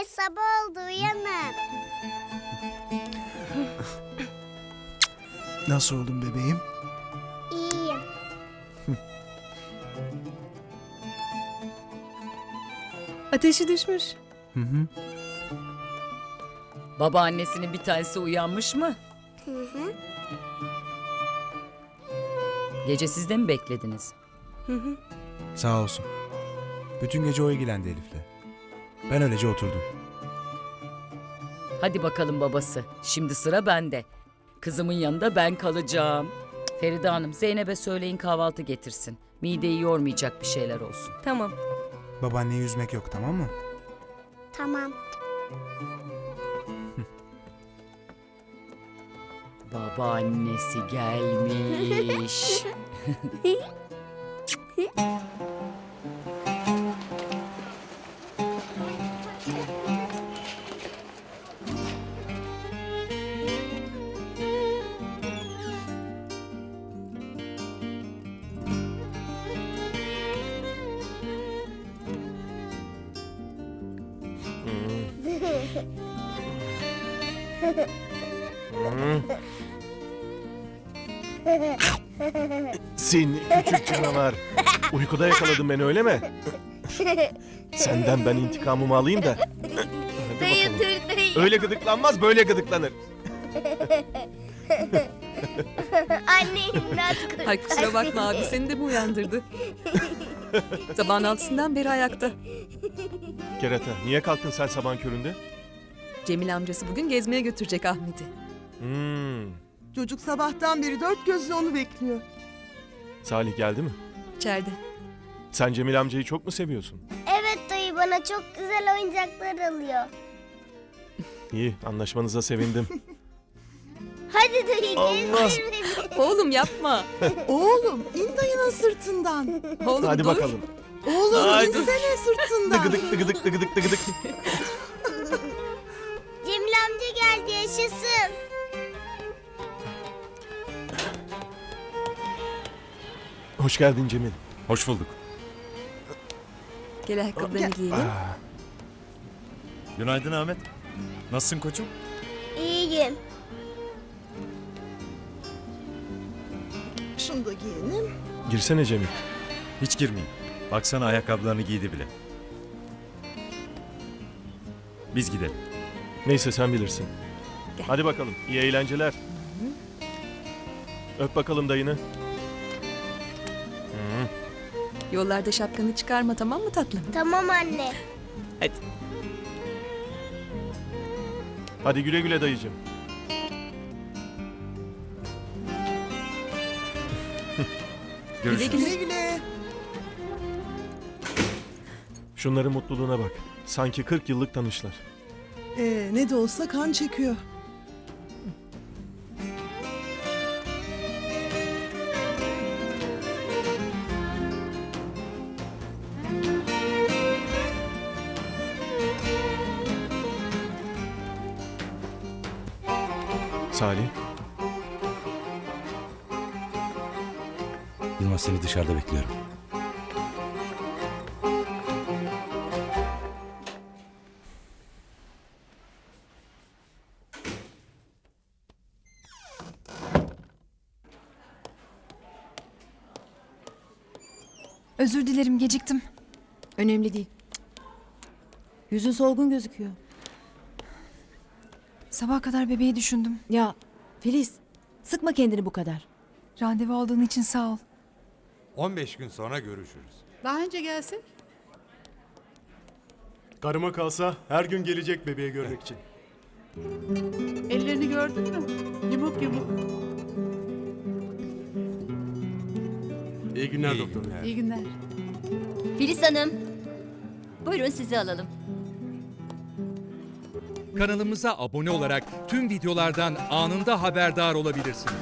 Hey sabah oldu uyanın. Nasıl oldun bebeğim? İyiyim. Ateşi düşmüş. Hı hı. Babaannesinin bir tanesi uyanmış mı? Hı hı. Gece siz de mi beklediniz? Sağ olsun. Bütün gece o ilgilendi Elif'le. Ben öylece oturdum. Hadi bakalım babası. Şimdi sıra bende. Kızımın yanında ben kalacağım. Feride Hanım Zeynep'e söyleyin kahvaltı getirsin. Mideyi yormayacak bir şeyler olsun. Tamam. Babaanneyi üzmek yok tamam mı? Tamam. Babaannesi gelmiş. Seni küçük canavar. Uykuda yakaladın beni öyle mi? Senden ben intikamımı alayım da. Hadi bakalım. dur dayı. Öyle gıdıklanmaz böyle gıdıklanır. Anne imdat kur. Ay kusura bakma abi seni de mi uyandırdı? Sabahın altısından beri ayakta. Kerata niye kalktın sen sabahın köründe? Cemil amcası bugün gezmeye götürecek Ahmet'i. Hmm. Çocuk sabahtan beri dört gözle onu bekliyor. Salih geldi mi? İçeride. Sen Cemil amcayı çok mu seviyorsun? Evet dayı bana çok güzel oyuncaklar alıyor. İyi anlaşmanıza sevindim. Hadi dayı Allah. Oğlum yapma. Oğlum in dayının sırtından. Oğlum Hadi dur. bakalım. Oğlum Haydi. insene sırtından. Dıgıdık dıgıdık dıgıdık dıgıdık. Cemil amca geldi yaşasın. Hoş geldin Cemil. Hoş bulduk. Gel ayakkabılarını giyelim. Günaydın Ahmet. Nasılsın koçum? İyiyim. Şunu da giyelim. Girsene Cemil. Hiç girmeyeyim. Baksana ayakkabılarını giydi bile. Biz gidelim. Neyse sen bilirsin. Gel. Hadi bakalım. İyi eğlenceler. Öp bakalım dayını. Yollarda şapkanı çıkarma tamam mı tatlım? Tamam anne. Hadi. Hadi güle güle dayıcığım. Görüşürüz. Güle güle. Şunların mutluluğuna bak. Sanki 40 yıllık tanışlar. Ee, ne de olsa kan çekiyor. Salih. Yılmaz seni dışarıda bekliyorum. Özür dilerim geciktim. Önemli değil. Yüzün solgun gözüküyor. Sabaha kadar bebeği düşündüm. Ya Filiz, sıkma kendini bu kadar. Randevu aldığın için sağ ol. 15 gün sonra görüşürüz. Daha önce gelsek. Karıma kalsa her gün gelecek bebeği görmek için. Ellerini gördün mü? Yumuk yumuk. İyi günler İyi doktor. günler. İyi günler. Filiz Hanım, buyurun sizi alalım. Kanalımıza abone olarak tüm videolardan anında haberdar olabilirsiniz.